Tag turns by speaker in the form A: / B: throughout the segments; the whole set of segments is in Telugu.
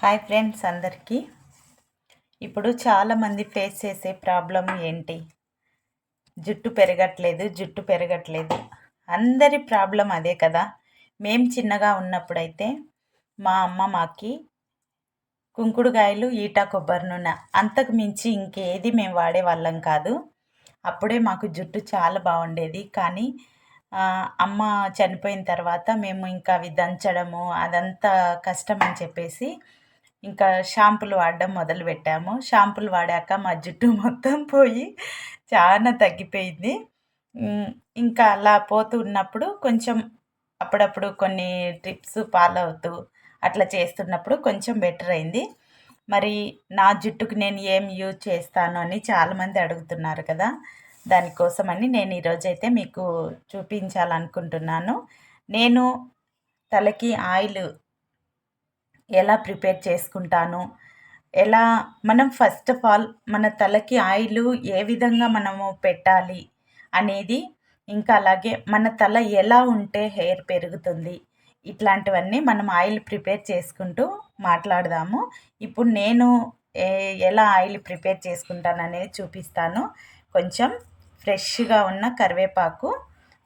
A: హాయ్ ఫ్రెండ్స్ అందరికీ. ఇప్పుడు చాలామంది ఫేస్ చేసే ప్రాబ్లం ఏంటి? జుట్టు పెరగట్లేదు జుట్టు పెరగట్లేదు. అందరి ప్రాబ్లం అదే కదా. మేము చిన్నగా ఉన్నప్పుడైతే మా అమ్మ మాకి కుంకుడుగాయలు ఈటా కొబ్బరి నూనె అంతకు మించి ఇంకేది మేము వాడే వాళ్ళం కాదు. అప్పుడే మాకు జుట్టు చాలా బాగుండేది. కానీ అమ్మ చనిపోయిన తర్వాత మేము ఇంకా అవి దంచడము అదంతా కష్టం అని చెప్పేసి ఇంకా షాంపులు వాడడం మొదలుపెట్టాము. షాంపులు వాడాక మా జుట్టు మొత్తం పోయి చాలా తగ్గిపోయింది. ఇంకా అలా పోతూ ఉన్నప్పుడు కొంచెం అప్పుడప్పుడు కొన్ని ట్రిప్స్ ఫాలో అవుతూ అట్లా చేస్తున్నప్పుడు కొంచెం బెటర్ అయింది. మరి నా జుట్టుకు నేను ఏం యూజ్ చేస్తాను అని చాలామంది అడుగుతున్నారు కదా. దానికోసమని నేను ఈరోజైతే మీకు చూపించాలనుకుంటున్నాను. నేను తలకి ఆయిల్ ఎలా ప్రిపేర్ చేసుకుంటాను? ఎలా మనం ఫస్ట్ ఆఫ్ ఆల్ మన తలకి ఆయిల్ ఏ విధంగా మనము పెట్టాలి అనేది ఇంకా అలాగే మన తల ఎలా ఉంటే హెయిర్ పెరుగుతుంది ఇట్లాంటివన్నీ మనం ఆయిల్ ప్రిపేర్ చేసుకుంటూ మాట్లాడదాము. ఇప్పుడు నేను ఎలా ఆయిల్ ప్రిపేర్ చేసుకుంటాను అనేది చూపిస్తాను. కొంచెం ఫ్రెష్గా ఉన్న కరివేపాకు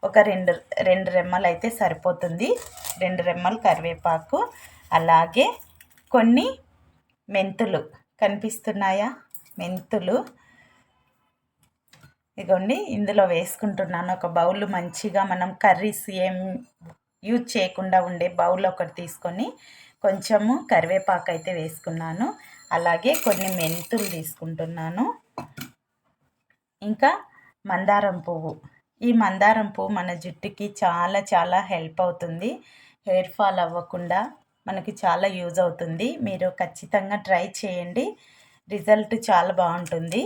A: ఒక రెండు రెండు రెమ్మలు అయితే సరిపోతుంది. రెండు రెమ్మలు కరివేపాకు అలాగే కొన్ని మెంతులు. కనిపిస్తున్నాయా? మెంతులు. ఇదిగోండి ఇందులో వేసుకుంటున్నాను. ఒక బౌల్ మంచిగా మనం కర్రీస్ ఏం యూజ్ చేయకుండా ఉండే బౌల్ ఒకటి తీసుకొని కొంచెము కరివేపాకు అయితే వేసుకున్నాను. అలాగే కొన్ని మెంతులు తీసుకుంటున్నాను. ఇంకా మందారం పువ్వు. ఈ మందారం పువ్వు మన జుట్టుకి చాలా చాలా హెల్ప్ అవుతుంది. హెయిర్ ఫాల్ అవ్వకుండా మనకి చాలా యూజ్ అవుతుంది. మీరు ఖచ్చితంగా ట్రై చేయండి. రిజల్ట్ చాలా బాగుంటుంది.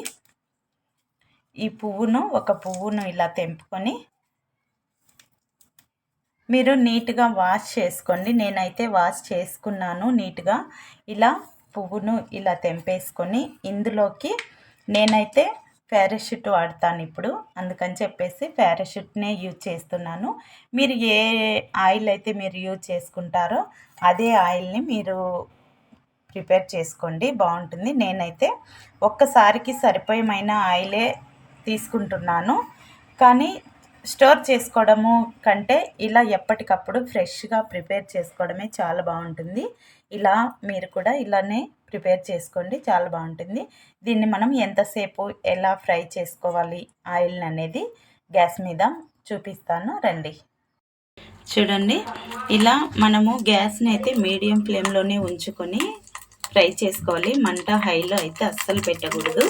A: ఈ పువ్వును ఒక పువ్వును ఇలా తెంపుకొని మీరు నీట్గా వాష్ చేసుకోండి. నేనైతే వాష్ చేసుకున్నాను నీట్గా. ఇలా పువ్వును ఇలా తెంపేసుకొని ఇందులోకి నేనైతే పారాషూట్ వాడతాను ఇప్పుడు. అందుకని చెప్పేసి పారాషూట్నే యూజ్ చేస్తున్నాను. మీరు ఏ ఆయిల్ అయితే మీరు యూజ్ చేసుకుంటారో అదే ఆయిల్ని మీరు ప్రిపేర్ చేసుకోండి. బాగుంటుంది. నేనైతే ఒక్కసారికి సరిపోయమైన ఆయిలే తీసుకుంటున్నాను. కానీ స్టోర్ చేసుకోవడము కంటే ఇలా ఎప్పటికప్పుడు ఫ్రెష్గా ప్రిపేర్ చేసుకోవడమే చాలా బాగుంటుంది. ఇలా మీరు కూడా ఇలానే ప్రిపేర్ చేసుకోండి చాలా బాగుంటుంది. దీన్ని మనం ఎంతసేపు ఎలా ఫ్రై చేసుకోవాలి ఆయిల్ని అనేది గ్యాస్ మీద చూపిస్తాను రండి. చూడండి ఇలా మనము గ్యాస్ని అయితే మీడియం ఫ్లేమ్లోనే ఉంచుకొని ఫ్రై చేసుకోవాలి. మంట హైలో అయితే అస్సలు పెట్టకూడదు.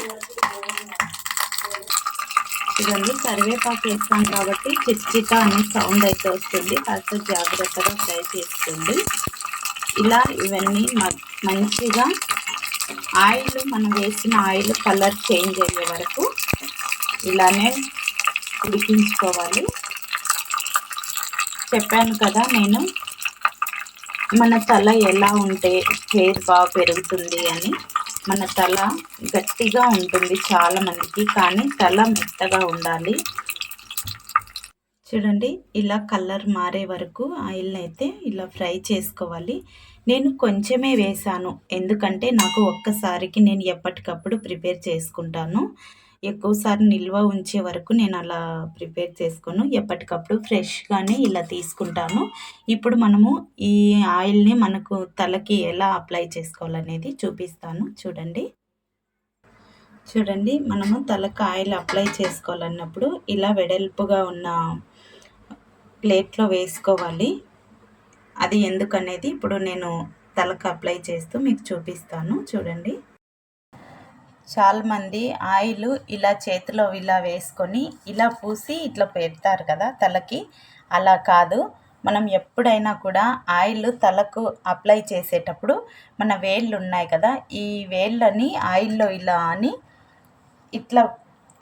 A: చూడండి కరివేపాకు వేస్తాం కాబట్టి చిట్చిట అనే సౌండ్ అయితే వస్తుంది. కాస్త జాగ్రత్తగా ఫ్రై చేసుకోండి. ఇలా ఇవన్నీ మంచిగా ఆయిల్ మనం వేసిన ఆయిల్ కలర్ చేంజ్ అయ్యే వరకు ఇలానే ఉడికించుకోవాలి. చెప్పాను కదా నేను మన తల ఎలా ఉంటే హెయిర్ బాగా పెరుగుతుంది అని మన తల గట్టిగా ఉంటుంది చాలా మందికి కానీ తల మెత్తగా ఉండాలి. చూడండి ఇలా కలర్ మారే వరకు ఆయిల్ని అయితే ఇలా ఫ్రై చేసుకోవాలి. నేను కొంచెమే వేసాను ఎందుకంటే నాకు ఒక్కసారికి నేను ఎప్పటికప్పుడు ప్రిపేర్ చేసుకుంటాను. ఎక్కువసారి నిల్వ ఉంచే వరకు నేను అలా ప్రిపేర్ చేసుకోను. ఎప్పటికప్పుడు ఫ్రెష్గానే ఇలా తీసుకుంటాను. ఇప్పుడు మనము ఈ ఆయిల్ని మనకు తలకి ఎలా అప్లై చేసుకోవాలనేది చూపిస్తాను. చూడండి. చూడండి మనము తలకు ఆయిల్ అప్లై చేసుకోవాలన్నప్పుడు ఇలా వెడల్పుగా ఉన్న ప్లేట్లో వేసుకోవాలి. అది ఎందుకనేది ఇప్పుడు నేను తలకు అప్లై చేస్తూ మీకు చూపిస్తాను. చూడండి. చాలామంది ఆయిల్ ఇలా చేతిలో ఇలా వేసుకొని ఇలా పూసి ఇట్లా పెడతారు కదా తలకి. అలా కాదు. మనం ఎప్పుడైనా కూడా ఆయిల్ తలకు అప్లై చేసేటప్పుడు మన వేళ్ళు ఉన్నాయి కదా ఈ వేళ్ళని ఆయిల్లో ఇలా అని ఇట్లా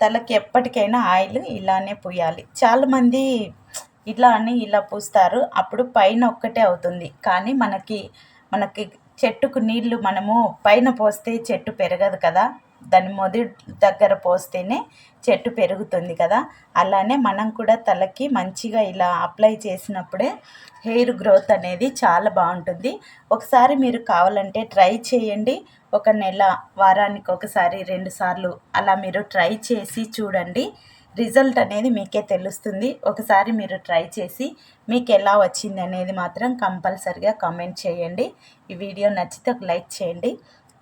A: తలకి ఎప్పటికైనా ఆయిల్ ఇలానే పూయాలి. చాలామంది ఇట్లా అని ఇలా పూస్తారు. అప్పుడు పైన ఒక్కటే అవుతుంది. కానీ మనకి మనకి చెట్టుకు నీళ్ళు మనము పైన పోస్తే చెట్టు పెరగదు కదా. దాని మొదటి దగ్గర పోస్తేనే చెట్టు పెరుగుతుంది కదా. అలానే మనం కూడా తలకి మంచిగా ఇలా అప్లై చేసినప్పుడే హెయిర్ గ్రోత్ అనేది చాలా బాగుంటుంది. ఒకసారి మీరు కావాలంటే ట్రై చేయండి. ఒక నెల వారానికి ఒకసారి రెండు సార్లు అలా మీరు ట్రై చేసి చూడండి. రిజల్ట్ అనేది మీకే తెలుస్తుంది. ఒకసారి మీరు ట్రై చేసి మీకు ఎలా వచ్చింది అనేది మాత్రం కంపల్సరిగా కామెంట్ చేయండి. ఈ వీడియో నచ్చితే ఒక లైక్ చేయండి.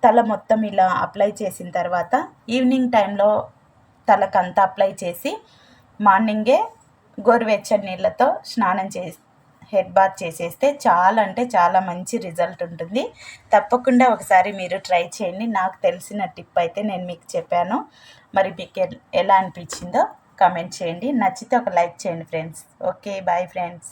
A: తల మొత్తం ఇలా అప్లై చేసిన తర్వాత ఈవినింగ్ టైంలో తలకంతా అప్లై చేసి మార్నింగే గోరువెచ్చని నీళ్ళతో స్నానం చేసి హెడ్ బాత్ చేసేస్తే చాలా అంటే చాలా మంచి రిజల్ట్ ఉంటుంది. తప్పకుండా ఒకసారి మీరు ట్రై చేయండి. నాకు తెలిసిన టిప్ అయితే నేను మీకు చెప్పాను. మరి మీకు ఎలా అనిపించిందో కామెంట్ చేయండి. నచ్చితే ఒక లైక్ చేయండి ఫ్రెండ్స్ ఓకే బాయ్ ఫ్రెండ్స్